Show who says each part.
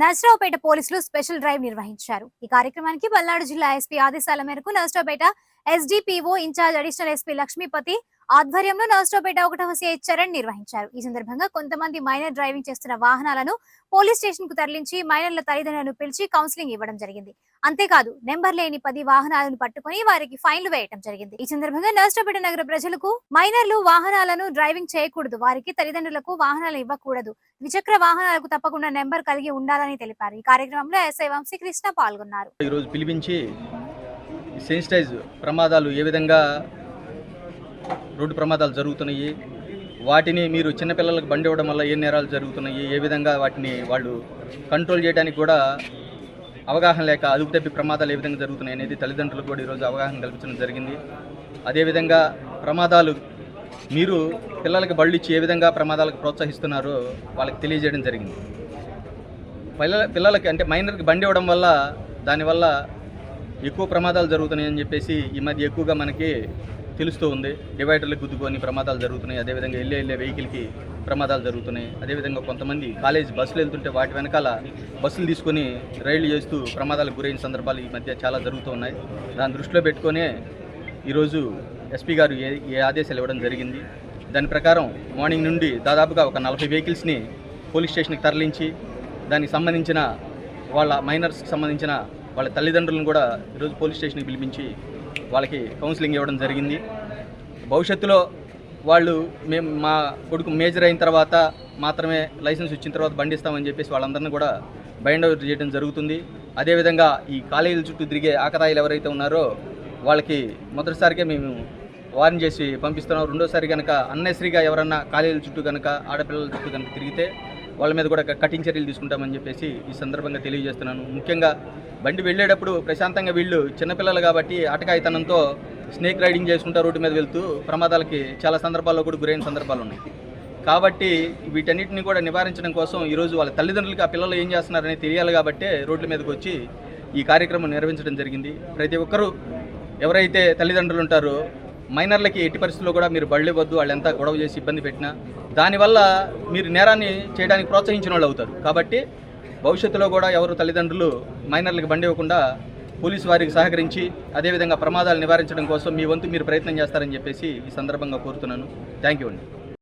Speaker 1: నర్సరావుపేట పోలీసులు special drive నిర్వహించారు. ఈ కార్యక్రమానికి పల్నాడు జిల్లా ఎస్పీ ఆదేశాల మేరకు Narasaraopet SDPO in charge additional SP Lakshmipathi ఆధ్వర్యంలో నర్సరావుపేట ఒకటవ సిఐ చరణ్ నిర్వహించారు. ఈ సందర్భంగా కొంతమంది మైనర్ డ్రైవింగ్ చేస్తున్న వాహనాలను పోలీస్ స్టేషన్కు తరలించి మైనర్ల తల్లిదండ్రులను పిలిచి కౌన్సిలింగ్ ఇవ్వడం జరిగింది. అంతేకాదు నెంబర్ లేని పది వాహనాలను పట్టుకుని వారికి ఫైన్లు వేయడం జరిగింది. ఈ సందర్భంగా నర్సరావుపేట నగర ప్రజలకు మైనర్లు వాహనాలను డ్రైవింగ్ చేయకూడదు. వారికి తల్లిదండ్రులకు వాహనాలు ఇవ్వకూడదు. ద్విచక్ర వాహనాలకు తప్పకుండా నెంబర్ కలిగి ఉండాలని తెలిపారు. ఈ కార్యక్రమంలో ఎస్ఐ వంశీకృష్ణ పాల్గొన్నారు.
Speaker 2: ఈరోజు పిలిపించి సెన్సిటైజ్ ప్రమాదాలు ఏ విధంగా రోడ్డు ప్రమాదాలు జరుగుతున్నాయి. వాటిని మీరు చిన్నపిల్లలకు బండి ఇవ్వడం వల్ల ఏ నేరాలు జరుగుతున్నాయి? ఏ విధంగా వాటిని వాళ్ళు కంట్రోల్ చేయడానికి కూడా అవగాహన లేక అదుపు తప్పి ప్రమాదాలు ఏ విధంగా జరుగుతున్నాయి అనేది తల్లిదండ్రులకు కూడా ఈరోజు అవగాహన కల్పించడం జరిగింది. అదేవిధంగా ప్రమాదాలు మీరు పిల్లలకి బళ్ళు ఇచ్చి ఏ విధంగా ప్రమాదాలకు ప్రోత్సహిస్తున్నారో వాళ్ళకి తెలియజేయడం జరిగింది. పిల్లల పిల్లలకి అంటే మైనర్కి బండి ఇవ్వడం వల్ల దానివల్ల ఎక్కువ ప్రమాదాలు జరుగుతున్నాయని చెప్పేసి ఈ మధ్య ఎక్కువగా మనకి తెలుస్తూ ఉంది. డివైడర్లకు గుద్దుకొని ప్రమాదాలు జరుగుతున్నాయి. అదేవిధంగా వెళ్ళే వెళ్ళే వెహికల్కి ప్రమాదాలు జరుగుతున్నాయి. అదేవిధంగా కొంతమంది కాలేజ్ బస్సులు వెళ్తుంటే వాటి వెనకాల బస్సులు తీసుకొని రైళ్ళు చేస్తూ ప్రమాదాలకు గురైన సందర్భాలు ఈ మధ్య చాలా జరుగుతూ ఉన్నాయి. దాన్ని దృష్టిలో పెట్టుకొనే ఈరోజు ఎస్పీ గారు ఏ ఏ ఆదేశాలు ఇవ్వడం జరిగింది. దాని ప్రకారం మార్నింగ్ నుండి దాదాపుగా ఒక నలభై వెహికల్స్ని పోలీస్ స్టేషన్కి తరలించి దానికి సంబంధించిన వాళ్ళ మైనర్స్కి సంబంధించిన వాళ్ళ తల్లిదండ్రులను కూడా ఈరోజు పోలీస్ స్టేషన్కి పిలిపించి వాళ్ళకి కౌన్సిలింగ్ ఇవ్వడం జరిగింది. భవిష్యత్తులో వాళ్ళు మేము మా కొడుకు మేజర్ అయిన తర్వాత మాత్రమే లైసెన్స్ ఇచ్చిన తర్వాత బండిస్తామని చెప్పేసి వాళ్ళందరినీ కూడా బైండ్ అవుట్ చేయడం జరుగుతుంది. అదేవిధంగా ఈ కాలేజీల చుట్టూ తిరిగే ఆకతాయిలు ఎవరైతే ఉన్నారో వాళ్ళకి మొదటిసారిగా మేము వార్న్ చేసి పంపిస్తున్నాం. రెండోసారి కనుక అన్నెసరిగా ఎవరన్నా కాలేజీల చుట్టూ కనుక ఆడపిల్లల చుట్టూ కనుక తిరిగితే వాళ్ళ మీద కూడా కఠిన చర్యలు తీసుకుంటామని చెప్పేసి ఈ సందర్భంగా తెలియజేస్తున్నాను. ముఖ్యంగా బండి వెళ్ళేటప్పుడు ప్రశాంతంగా వీళ్ళు చిన్నపిల్లలు కాబట్టి అటకాయితనంతో స్నేక్ రైడింగ్ చేసుకుంటూ రోడ్డు మీద వెళ్తూ ప్రమాదాలకి చాలా సందర్భాల్లో కూడా గురైన సందర్భాలు ఉన్నాయి. కాబట్టి వీటన్నిటిని కూడా నివారించడం కోసం ఈరోజు వాళ్ళ తల్లిదండ్రులకి ఆ పిల్లలు ఏం చేస్తున్నారని తెలియాలి కాబట్టి రోడ్ల మీదకి వచ్చి ఈ కార్యక్రమం నిర్వహించడం జరిగింది. ప్రతి ఒక్కరూ ఎవరైతే తల్లిదండ్రులు ఉంటారో మైనర్లకి ఎట్టి పరిస్థితుల్లో కూడా మీరు బళ్ళు ఇవ్వద్దు వాళ్ళు ఎంత గొడవ చేసి ఇబ్బంది పెట్టినా దానివల్ల మీరు నేరాన్ని చేయడానికి ప్రోత్సహించిన వాళ్ళు అవుతారు. కాబట్టి భవిష్యత్తులో కూడా ఎవరు తల్లిదండ్రులు మైనర్లకు బండి ఇవ్వకుండా పోలీసు వారికి సహకరించి అదేవిధంగా ప్రమాదాలు నివారించడం కోసం మీ వంతు మీరు ప్రయత్నం చేస్తారని చెప్పేసి ఈ సందర్భంగా కోరుతున్నాను. థ్యాంక్ యూ అండి.